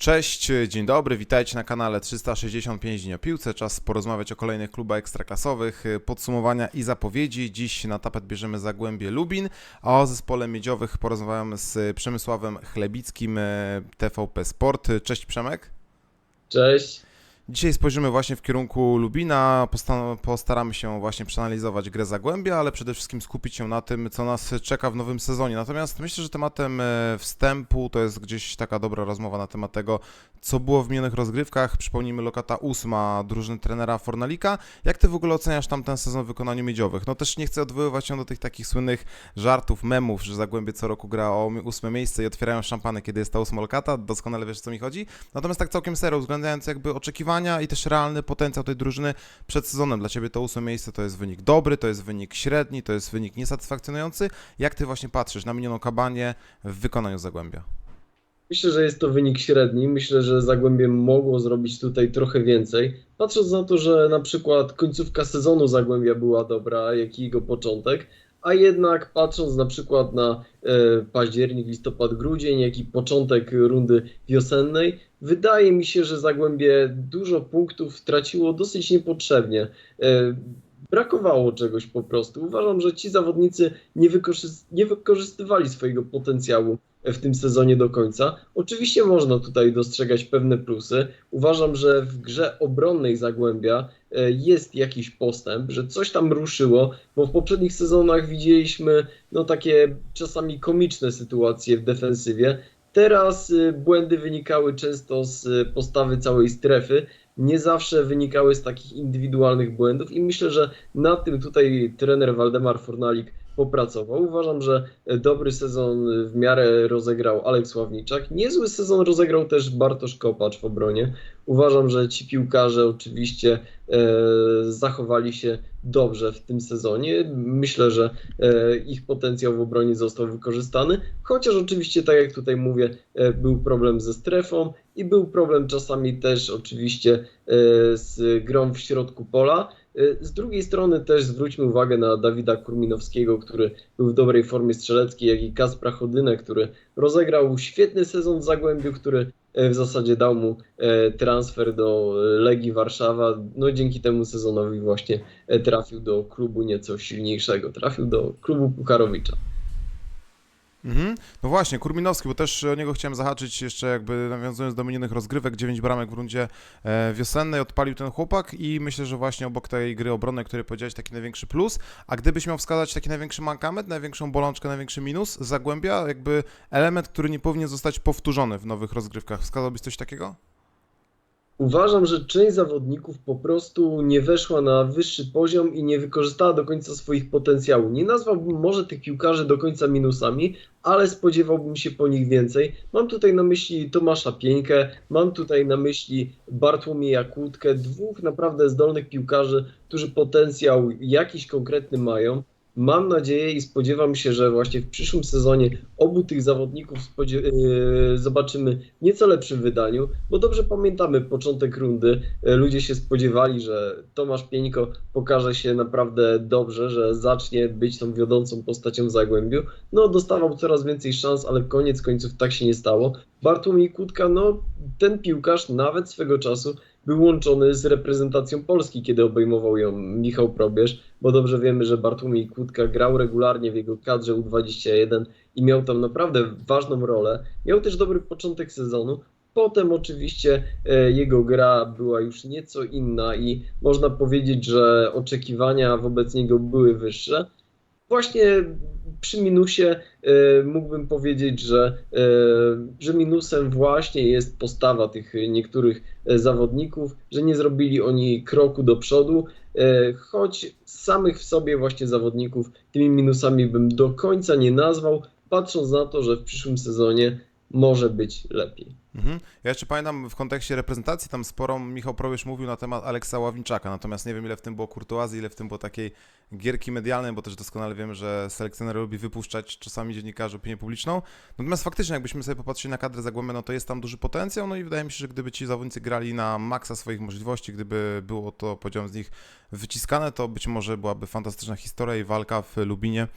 Cześć, dzień dobry, witajcie na kanale 365 dni o piłce. Czas porozmawiać o kolejnych klubach ekstraklasowych, podsumowania i zapowiedzi. Dziś na tapet bierzemy Zagłębie Lubin, a o zespole miedziowych porozmawiam z Przemysławem Chlebickim, e, TVP Sport. Cześć Przemek. Cześć. Dzisiaj spojrzymy właśnie w kierunku Lubina, Posta- postaramy się właśnie przeanalizować grę Zagłębia, ale przede wszystkim skupić się na tym, co nas czeka w nowym sezonie. Natomiast myślę, że tematem e, wstępu to jest gdzieś taka dobra rozmowa na temat tego, co było w minionych rozgrywkach. Przypomnijmy, lokata ósma drużyny trenera Fornalika. Jak ty w ogóle oceniasz tamten sezon w wykonaniu miedziowych? No też nie chcę odwoływać się do tych takich słynnych żartów, memów, że Zagłębie co roku gra o ósme miejsce i otwierają szampany, kiedy jest ta ósma lokata. Doskonale wiesz, o co mi chodzi. Natomiast tak całkiem serio, uwzględniając jakby oczekiwania i też realny potencjał tej drużyny przed sezonem. Dla Ciebie to ósme miejsce to jest wynik dobry, to jest wynik średni, to jest wynik niesatysfakcjonujący. Jak Ty właśnie patrzysz na minioną kabanię w wykonaniu Zagłębia? Myślę, że jest to wynik średni. Myślę, że Zagłębie mogło zrobić tutaj trochę więcej. Patrząc na to, że na przykład końcówka sezonu Zagłębia była dobra, jak i jego początek, a jednak patrząc na przykład na e, październik, listopad, grudzień, jak i początek rundy wiosennej, wydaje mi się, że Zagłębie dużo punktów traciło dosyć niepotrzebnie. E, brakowało czegoś po prostu. Uważam, że ci zawodnicy nie, nie wykorzystywali swojego potencjału w tym sezonie do końca. Oczywiście można tutaj dostrzegać pewne plusy. Uważam, że w grze obronnej Zagłębia e, jest jakiś postęp, że coś tam ruszyło, bo w poprzednich sezonach widzieliśmy no takie czasami komiczne sytuacje w defensywie. Teraz y, błędy wynikały często z y, postawy całej strefy, nie zawsze wynikały z takich indywidualnych błędów i myślę, że na tym tutaj trener Waldemar Fornalik popracował. Uważam, że dobry sezon w miarę rozegrał Aleks Ławniczak. Niezły sezon rozegrał też Bartosz Kopacz w obronie. Uważam, że ci piłkarze oczywiście e, zachowali się dobrze w tym sezonie. Myślę, że e, ich potencjał w obronie został wykorzystany, chociaż oczywiście, tak jak tutaj mówię, e, był problem ze strefą i był problem czasami też oczywiście e, z grą w środku pola. E, Z drugiej strony też zwróćmy uwagę na Dawida Kurminowskiego, który był w dobrej formie strzeleckiej, jak i Kaspra Chodynę, który rozegrał świetny sezon w Zagłębiu, który e, w zasadzie dał mu e, transfer do e, Legii Warszawa. No dzięki temu sezonowi właśnie trafił do klubu nieco silniejszego, trafił do klubu Pukarowicza. Mhm. No właśnie, Kurminowski, bo też o niego chciałem zahaczyć jeszcze jakby nawiązując do minionych rozgrywek, 9 bramek w rundzie e, wiosennej odpalił ten chłopak i myślę, że właśnie obok tej gry obronnej, której powiedziałeś, taki największy plus, a gdybyś miał wskazać taki największy mankament, największą bolączkę, największy minus Zagłębia, jakby element, który nie powinien zostać powtórzony w nowych rozgrywkach, wskazałbyś coś takiego? Uważam, że część zawodników po prostu nie weszła na wyższy poziom i nie wykorzystała do końca swoich potencjałów. Nie nazwałbym może tych piłkarzy do końca minusami, ale spodziewałbym się po nich więcej. Mam tutaj na myśli Tomasza Pieńkę, mam tutaj na myśli Bartłomieja Kłódkę, dwóch naprawdę zdolnych piłkarzy, którzy potencjał jakiś konkretny mają. Mam nadzieję i spodziewam się, że właśnie w przyszłym sezonie obu tych zawodników yy, zobaczymy nieco lepszym wydaniu, bo dobrze pamiętamy początek rundy. Yy, Ludzie się spodziewali, że Tomasz Pieńko pokaże się naprawdę dobrze, że zacznie być tą wiodącą postacią w Zagłębiu. No, dostawał coraz więcej szans, ale koniec końców tak się nie stało. Bartłomiej Kutka, no, ten piłkarz nawet swego czasu był łączony z reprezentacją Polski, kiedy obejmował ją Michał Probierz, bo dobrze wiemy, że Bartłomiej Kutka grał regularnie w jego kadrze U21 i miał tam naprawdę ważną rolę. Miał też dobry początek sezonu. Potem oczywiście e, jego gra była już nieco inna i można powiedzieć, że oczekiwania wobec niego były wyższe. Właśnie przy minusie e, mógłbym powiedzieć, że, e, że minusem właśnie jest postawa tych niektórych e, zawodników, że nie zrobili oni kroku do przodu, choć samych w sobie właśnie zawodników tymi minusami bym do końca nie nazwał, patrząc na to, że w przyszłym sezonie może być lepiej. Mhm. Ja jeszcze pamiętam w kontekście reprezentacji, tam sporo Michał Probierz mówił na temat Aleksa Ławniczaka, natomiast nie wiem ile w tym było kurtuazji, ile w tym było takiej gierki medialnej, bo też doskonale wiem, że selekcjoner lubi wypuszczać czasami dziennikarzy opinię publiczną. Natomiast faktycznie, jakbyśmy sobie popatrzyli na kadrę Zagłębia, no to jest tam duży potencjał, no i wydaje mi się, że gdyby ci zawodnicy grali na maksa swoich możliwości, gdyby było to, powiedziałem, z nich wyciskane, to być może byłaby fantastyczna historia i walka w Lubinie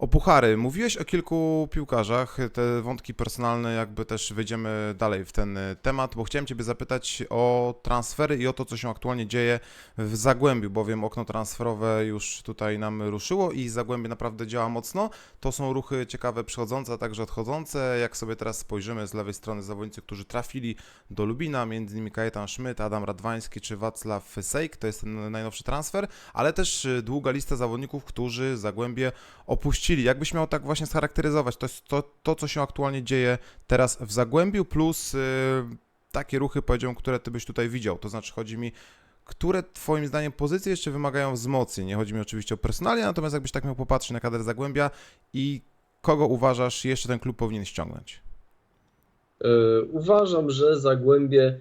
o puchary. Mówiłeś o kilku piłkarzach, te wątki personalne jakby też wejdziemy dalej w ten y, temat, bo chciałem Ciebie zapytać o transfery i o to, co się aktualnie dzieje w Zagłębiu, bowiem okno transferowe już tutaj nam ruszyło i Zagłębie naprawdę działa mocno. To są ruchy ciekawe przychodzące, a także odchodzące. Jak sobie teraz spojrzymy z lewej strony zawodnicy, którzy trafili do Lubina, między innymi Kajetan Szmyt, Adam Radwański czy Wacław Sejk, to jest ten najnowszy transfer, ale też y, długa lista zawodników, którzy Zagłębie opuścili. Jakbyś miał tak właśnie scharakteryzować to, to, to co się aktualnie dzieje teraz w Zagłębiu, plus y, takie ruchy, powiedziałbym, które ty byś tutaj widział. To znaczy, chodzi mi, które twoim zdaniem pozycje jeszcze wymagają wzmocnień? Nie chodzi mi oczywiście o personalia, natomiast jakbyś tak miał popatrzeć na kadrę Zagłębia i kogo uważasz jeszcze ten klub powinien ściągnąć? E, Uważam, że Zagłębie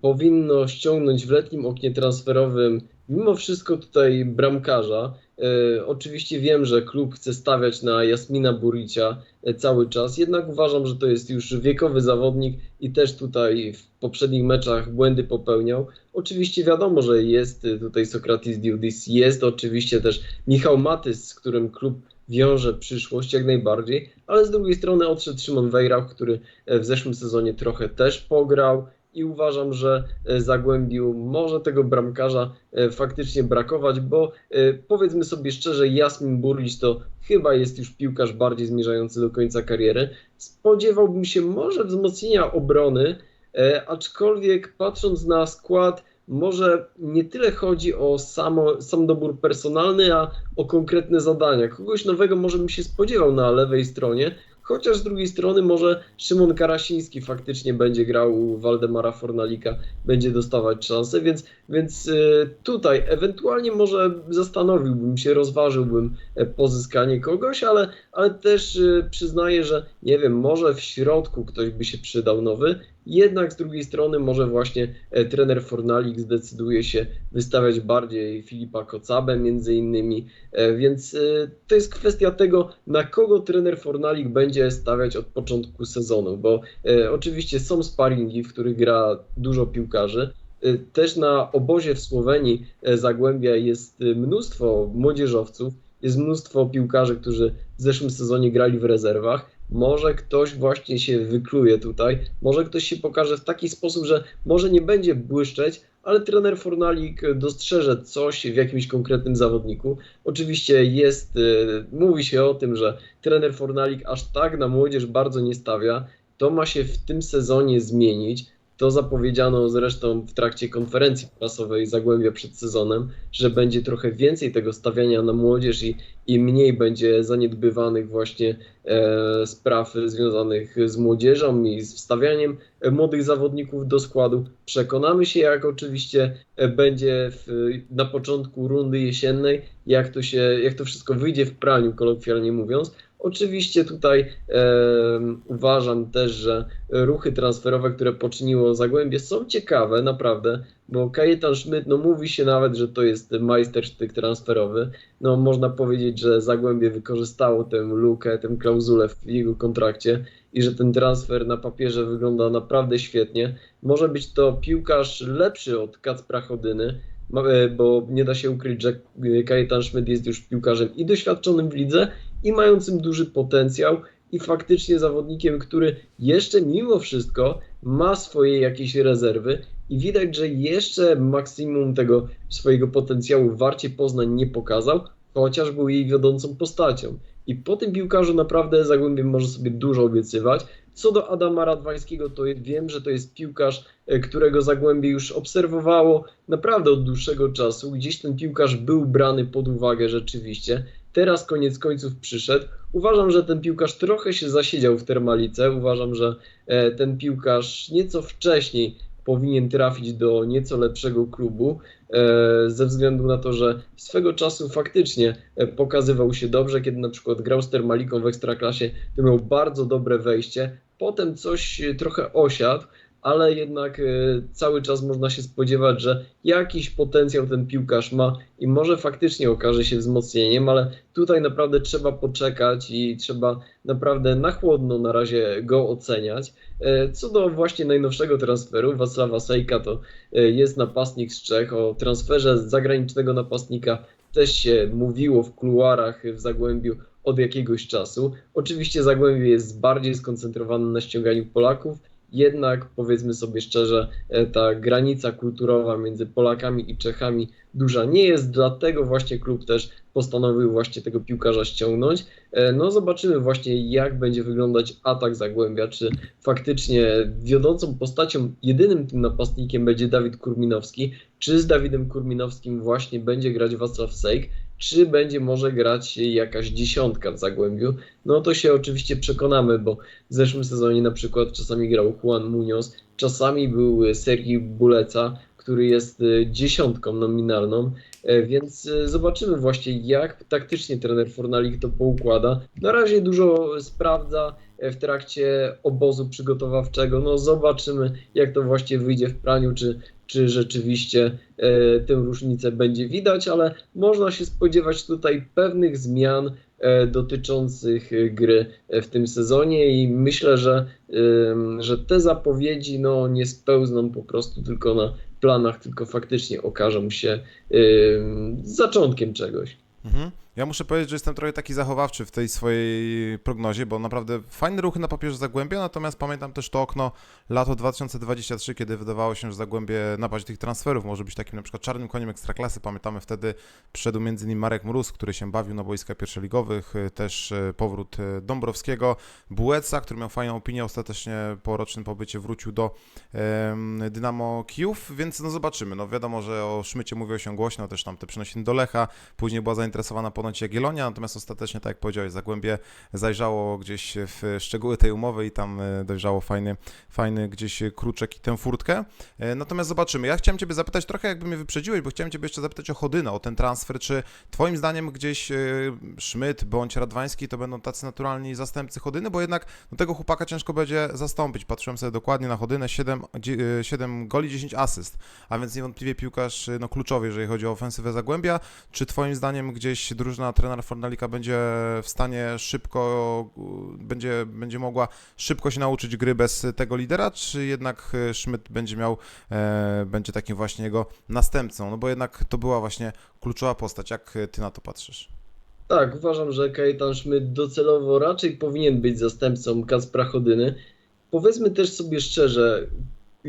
powinno ściągnąć w letnim oknie transferowym mimo wszystko tutaj bramkarza. E, Oczywiście wiem, że klub chce stawiać na Jasmina Buricia e, cały czas, jednak uważam, że to jest już wiekowy zawodnik i też tutaj w poprzednich meczach błędy popełniał. Oczywiście wiadomo, że jest tutaj Sokratis Diudis, jest oczywiście też Michał Matys, z którym klub wiąże przyszłość jak najbardziej, ale z drugiej strony odszedł Szymon Wejrach, który w zeszłym sezonie trochę też pograł i uważam, że e, Zagłębiu może tego bramkarza e, faktycznie brakować, bo e, powiedzmy sobie szczerze, Jasmin Burlić to chyba jest już piłkarz bardziej zmierzający do końca kariery. Spodziewałbym się może wzmocnienia obrony, aczkolwiek patrząc na skład, może nie tyle chodzi o samo, sam dobór personalny, a o konkretne zadania. Kogoś nowego może bym się spodziewał na lewej stronie, chociaż z drugiej strony może Szymon Karasiński faktycznie będzie grał u Waldemara Fornalika, będzie dostawać szansę, więc, więc y, tutaj ewentualnie może zastanowiłbym się, rozważyłbym e, pozyskanie kogoś, ale, ale też y, przyznaję, że nie wiem, może w środku ktoś by się przydał nowy, jednak z drugiej strony może właśnie e, trener Fornalik zdecyduje się wystawiać bardziej Filipa Kocabę między innymi, e, więc e, to jest kwestia tego, na kogo trener Fornalik będzie stawiać od początku sezonu, bo oczywiście są sparingi, w których gra dużo piłkarzy, też na obozie w Słowenii Zagłębia jest mnóstwo młodzieżowców, jest mnóstwo piłkarzy, którzy w zeszłym sezonie grali w rezerwach. Może ktoś właśnie się wykluje tutaj, może ktoś się pokaże w taki sposób, że może nie będzie błyszczeć, ale trener Fornalik dostrzeże coś w jakimś konkretnym zawodniku. Oczywiście jest, y, mówi się o tym, że trener Fornalik aż tak na młodzież bardzo nie stawia. To ma się w tym sezonie zmienić. To zapowiedziano zresztą w trakcie konferencji prasowej Zagłębia przed sezonem, że będzie trochę więcej tego stawiania na młodzież i, i mniej będzie zaniedbywanych właśnie e, spraw związanych z młodzieżą i z wstawianiem e, młodych zawodników do składu. Przekonamy się, jak oczywiście e, będzie w, na początku rundy jesiennej, jak to, się, jak to wszystko wyjdzie w praniu, kolokwialnie mówiąc. Oczywiście tutaj uważam też, że ruchy transferowe, które poczyniło Zagłębie są ciekawe, naprawdę, bo Kajetan Szmyt, no mówi się nawet, że to jest majstersztyk transferowy. No można powiedzieć, że Zagłębie wykorzystało tę lukę, tę klauzulę w jego kontrakcie i że ten transfer na papierze wygląda naprawdę świetnie. Może być to piłkarz lepszy od Kacpra Chodyny, e, bo nie da się ukryć, że Kajetan Szmyt jest już piłkarzem i doświadczonym w lidze, i mającym duży potencjał, i faktycznie zawodnikiem, który jeszcze mimo wszystko ma swoje jakieś rezerwy i widać, że jeszcze maksimum tego swojego potencjału Warcie Poznań nie pokazał, chociaż był jej wiodącą postacią. I po tym piłkarzu naprawdę Zagłębie może sobie dużo obiecywać. Co do Adama Radwańskiego, to wiem, że to jest piłkarz, e, którego Zagłębie już obserwowało naprawdę od dłuższego czasu. Gdzieś ten piłkarz był brany pod uwagę rzeczywiście. Teraz koniec końców przyszedł. Uważam, że ten piłkarz trochę się zasiedział w Termalice. Uważam, że e, ten piłkarz nieco wcześniej powinien trafić do nieco lepszego klubu, e, ze względu na to, że swego czasu faktycznie e, pokazywał się dobrze, kiedy na przykład grał z Termaliką w Ekstraklasie, to miał bardzo dobre wejście. Potem coś trochę osiadł, ale jednak e, cały czas można się spodziewać, że jakiś potencjał ten piłkarz ma i może faktycznie okaże się wzmocnieniem, ale tutaj naprawdę trzeba poczekać i trzeba naprawdę na chłodno na razie go oceniać. E, Co do właśnie najnowszego transferu, Wacława Sejka, to e, jest napastnik z Czech. O transferze zagranicznego napastnika też się mówiło w kuluarach w Zagłębiu od jakiegoś czasu. Oczywiście Zagłębie jest bardziej skoncentrowane na ściąganiu Polaków, jednak powiedzmy sobie szczerze, e, ta granica kulturowa między Polakami i Czechami duża nie jest, dlatego właśnie klub też postanowił właśnie tego piłkarza ściągnąć. E, No zobaczymy właśnie jak będzie wyglądać atak Zagłębia, czy faktycznie wiodącą postacią, jedynym tym napastnikiem będzie Dawid Kurminowski, czy z Dawidem Kurminowskim właśnie będzie grać Wacław Sejk, czy będzie może grać jakaś dziesiątka w Zagłębiu. No to się oczywiście przekonamy, bo w zeszłym sezonie na przykład czasami grał Juan Munoz, czasami był Sergii Buleca, który jest e, dziesiątką nominalną, e, więc e, zobaczymy właśnie jak taktycznie trener Fornalik to poukłada. Na razie dużo sprawdza w trakcie obozu przygotowawczego, no zobaczymy jak to właśnie wyjdzie w praniu, czy, czy rzeczywiście e, tę różnicę będzie widać, ale można się spodziewać tutaj pewnych zmian e, dotyczących e, gry e, w tym sezonie i myślę, że, ym, że te zapowiedzi no, nie spełzną po prostu tylko na planach, tylko faktycznie okażą się zaczątkiem czegoś. Mhm. Ja muszę powiedzieć, że jestem trochę taki zachowawczy w tej swojej prognozie, bo naprawdę fajne ruchy na papierze Zagłębia, natomiast pamiętam też to okno lato 2023, kiedy wydawało się, że Zagłębie napaść tych transferów może być takim na przykład czarnym koniem ekstraklasy. Pamiętamy wtedy przyszedł między innymi Marek Mróz, który się bawił na boiskach pierwszoligowych, y, też y, powrót y, Dąbrowskiego, Bueca, który miał fajną opinię, ostatecznie po rocznym pobycie wrócił do Dynamo Kijów, więc no zobaczymy. No wiadomo, że o Szmycie mówiło się głośno, też tam te przenosiny do Lecha, później była zainteresowana ponoć Jagiellonia, natomiast ostatecznie, tak jak powiedziałeś, Zagłębie zajrzało gdzieś w szczegóły tej umowy i tam e, dojrzało fajny, fajny gdzieś kruczek i tę furtkę. E, Natomiast zobaczymy. Ja chciałem Ciebie zapytać, trochę jakby mnie wyprzedziłeś, bo chciałem Ciebie jeszcze zapytać o Chodynę, o ten transfer. Czy Twoim zdaniem gdzieś e, Szmyt bądź Radwański to będą tacy naturalni zastępcy Chodyny, bo jednak no, tego chłopaka ciężko będzie zastąpić. Patrzyłem sobie dokładnie na Chodynę, 7, 7 goli, 10 asyst, a więc niewątpliwie piłkarz no, kluczowy, jeżeli chodzi o ofensywę Zagłębia. Czy Twoim zdaniem gdzieś drużyna trenera Fornalika będzie w stanie szybko, będzie, będzie mogła szybko się nauczyć gry bez tego lidera, czy jednak Schmidt będzie miał, e, będzie takim właśnie jego następcą? No bo jednak to była właśnie kluczowa postać. Jak Ty na to patrzysz? Tak, uważam, że Kajetan Szmyt docelowo raczej powinien być zastępcą Kacpra Chodyny. Powiedzmy też sobie szczerze,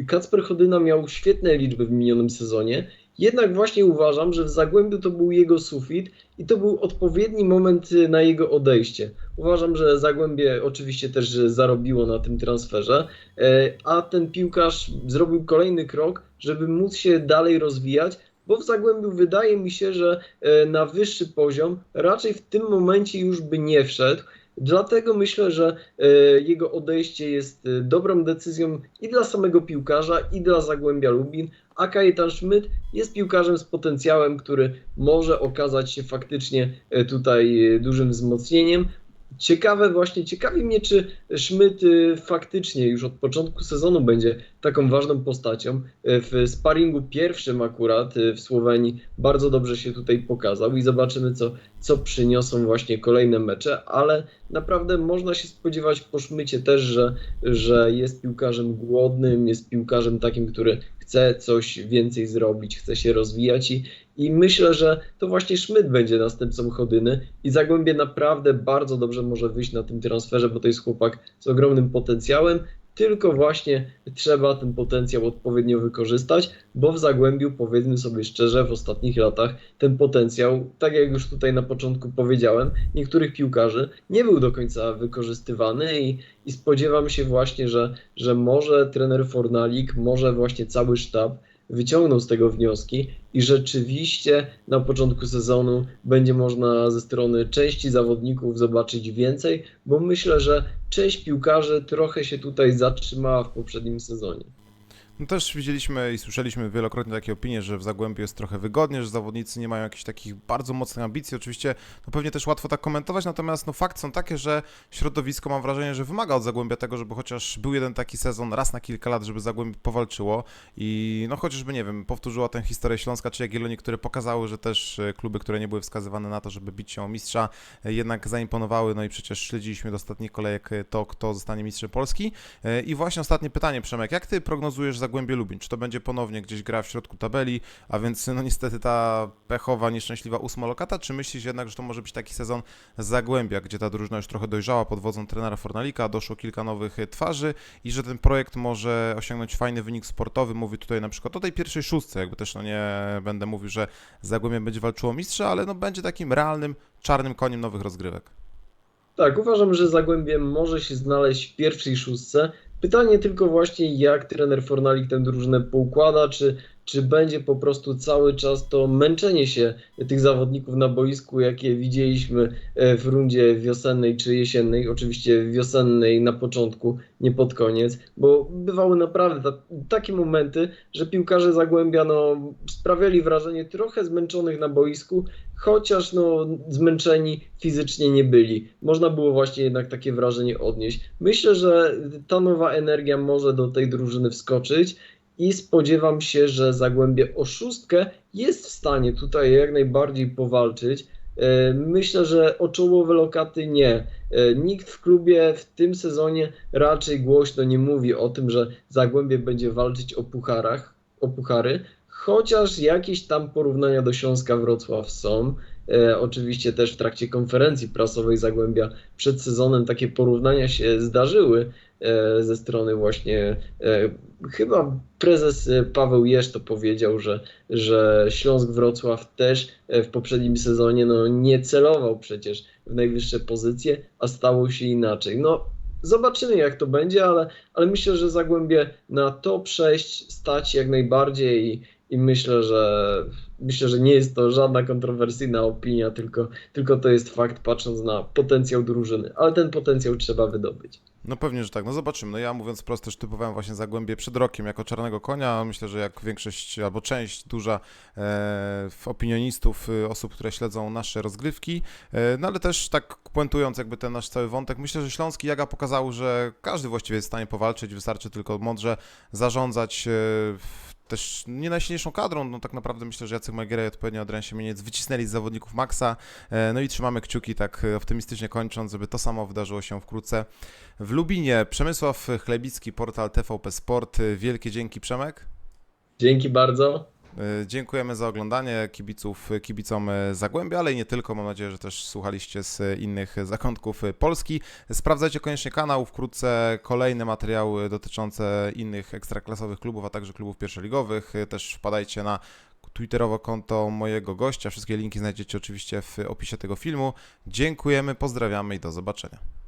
Kacper Chodyna miał świetne liczby w minionym sezonie, jednak właśnie uważam, że w Zagłębiu to był jego sufit i to był odpowiedni moment y, na jego odejście. Uważam, że Zagłębie oczywiście też zarobiło na tym transferze, e, a ten piłkarz zrobił kolejny krok, żeby móc się dalej rozwijać, bo w Zagłębiu wydaje mi się, że e, na wyższy poziom raczej w tym momencie już by nie wszedł. Dlatego myślę, że e, jego odejście jest dobrą decyzją i dla samego piłkarza, i dla Zagłębia Lubin, a Kajetan Szmyt jest piłkarzem z potencjałem, który może okazać się faktycznie e, tutaj e, dużym wzmocnieniem. Ciekawe właśnie, ciekawi mnie, czy Szmyt e, faktycznie już od początku sezonu będzie taką ważną postacią. W sparingu pierwszym akurat w Słowenii bardzo dobrze się tutaj pokazał i zobaczymy, co, co przyniosą właśnie kolejne mecze, ale naprawdę można się spodziewać po Szmycie też, że, że jest piłkarzem głodnym, jest piłkarzem takim, który chce coś więcej zrobić, chce się rozwijać i, i myślę, że to właśnie Szmyt będzie następcą Chodyny i Zagłębie naprawdę bardzo dobrze może wyjść na tym transferze, bo to jest chłopak z ogromnym potencjałem, tylko właśnie trzeba ten potencjał odpowiednio wykorzystać, bo w Zagłębiu, powiedzmy sobie szczerze, w ostatnich latach ten potencjał, tak jak już tutaj na początku powiedziałem, niektórych piłkarzy nie był do końca wykorzystywany i, i spodziewam się właśnie, że, że może trener Fornalik, może właśnie cały sztab wyciągnął z tego wnioski i rzeczywiście na początku sezonu będzie można ze strony części zawodników zobaczyć więcej, bo myślę, że część piłkarzy trochę się tutaj zatrzymała w poprzednim sezonie. No też widzieliśmy i słyszeliśmy wielokrotnie takie opinie, że w Zagłębiu jest trochę wygodnie, że zawodnicy nie mają jakichś takich bardzo mocnych ambicji. Oczywiście no pewnie też łatwo tak komentować, natomiast no fakt są takie, że środowisko mam wrażenie, że wymaga od Zagłębia tego, żeby chociaż był jeden taki sezon raz na kilka lat, żeby Zagłębie powalczyło i no chociażby, nie wiem, powtórzyła tę historię Śląska czy Jagiellonii, które pokazały, że też e, kluby, które nie były wskazywane na to, żeby bić się o mistrza, e, jednak zaimponowały, no i przecież śledziliśmy do ostatnich kolejek e, to, kto zostanie mistrzem Polski. I właśnie ostatnie pytanie, Przemek, jak ty prognozujesz Zagłębie Lubin? Czy to będzie ponownie gdzieś gra w środku tabeli, a więc no niestety ta pechowa, nieszczęśliwa ósma lokata, czy myślisz jednak, że to może być taki sezon Zagłębia, gdzie ta drużyna już trochę dojrzała pod wodzą trenera Fornalika, doszło kilka nowych e, twarzy i że ten projekt może osiągnąć fajny wynik sportowy. Mówi tutaj na przykład o tej pierwszej szóstce, jakby też no nie będę mówił, że Zagłębie będzie walczyło mistrza, ale no będzie takim realnym, czarnym koniem nowych rozgrywek. Tak, uważam, że Zagłębie może się znaleźć w pierwszej szóstce. Pytanie tylko właśnie, jak trener Fornalik tę drużynę poukłada, czy, czy będzie po prostu cały czas to męczenie się tych zawodników na boisku, jakie widzieliśmy e, w rundzie wiosennej czy jesiennej, oczywiście wiosennej na początku, nie pod koniec, bo bywały naprawdę ta, takie momenty, że piłkarze Zagłębia no, sprawiali wrażenie trochę zmęczonych na boisku, chociaż no, zmęczeni fizycznie nie byli. Można było właśnie jednak takie wrażenie odnieść. Myślę, że ta nowa energia może do tej drużyny wskoczyć i spodziewam się, że Zagłębie o szóstkę jest w stanie tutaj jak najbardziej powalczyć. E, Myślę, że o czołowe lokaty nie. E, Nikt w klubie w tym sezonie raczej głośno nie mówi o tym, że Zagłębie będzie walczyć o pucharach, o puchary, chociaż jakieś tam porównania do Śląska Wrocław są. E, oczywiście też w trakcie konferencji prasowej Zagłębia przed sezonem takie porównania się zdarzyły ze strony właśnie e, chyba prezes e, Paweł Jesz to powiedział, że, że Śląsk Wrocław też e, w poprzednim sezonie no, nie celował przecież w najwyższe pozycje, a stało się inaczej. No zobaczymy jak to będzie, ale, ale myślę, że Zagłębie na to przejść stać jak najbardziej i, i myślę, że myślę, że nie jest to żadna kontrowersyjna opinia, tylko, tylko to jest fakt patrząc na potencjał drużyny, ale ten potencjał trzeba wydobyć. No pewnie, że tak. No zobaczymy. No ja mówiąc prosto, też typowałem właśnie Zagłębie przed rokiem jako czarnego konia. Myślę, że jak większość albo część duża e, opinionistów, e, osób, które śledzą nasze rozgrywki. E, no ale też tak puentując jakby ten nasz cały wątek, myślę, że Śląski Jaga pokazały, że każdy właściwie jest w stanie powalczyć, wystarczy tylko mądrze zarządzać e, też nie najsilniejszą kadrą, no tak naprawdę myślę, że Jacek Magiera i odpowiednio Adrian Siemieniec wycisnęli z zawodników Maxa, e, no i trzymamy kciuki tak e, optymistycznie kończąc, żeby to samo wydarzyło się wkrótce w Lubinie. Przemysław Chlebicki, portal TVP Sport. Wielkie dzięki Przemek. Dzięki bardzo. E, Dziękujemy za oglądanie kibiców, kibicom e, Zagłębia, ale i nie tylko. Mam nadzieję, że też słuchaliście z innych zakątków e, Polski. Sprawdzajcie koniecznie kanał. Wkrótce kolejne materiały dotyczące innych ekstraklasowych klubów, a także klubów pierwszoligowych. Też wpadajcie na twitterowe konto mojego gościa. Wszystkie linki znajdziecie oczywiście w opisie tego filmu. Dziękujemy, pozdrawiamy i do zobaczenia.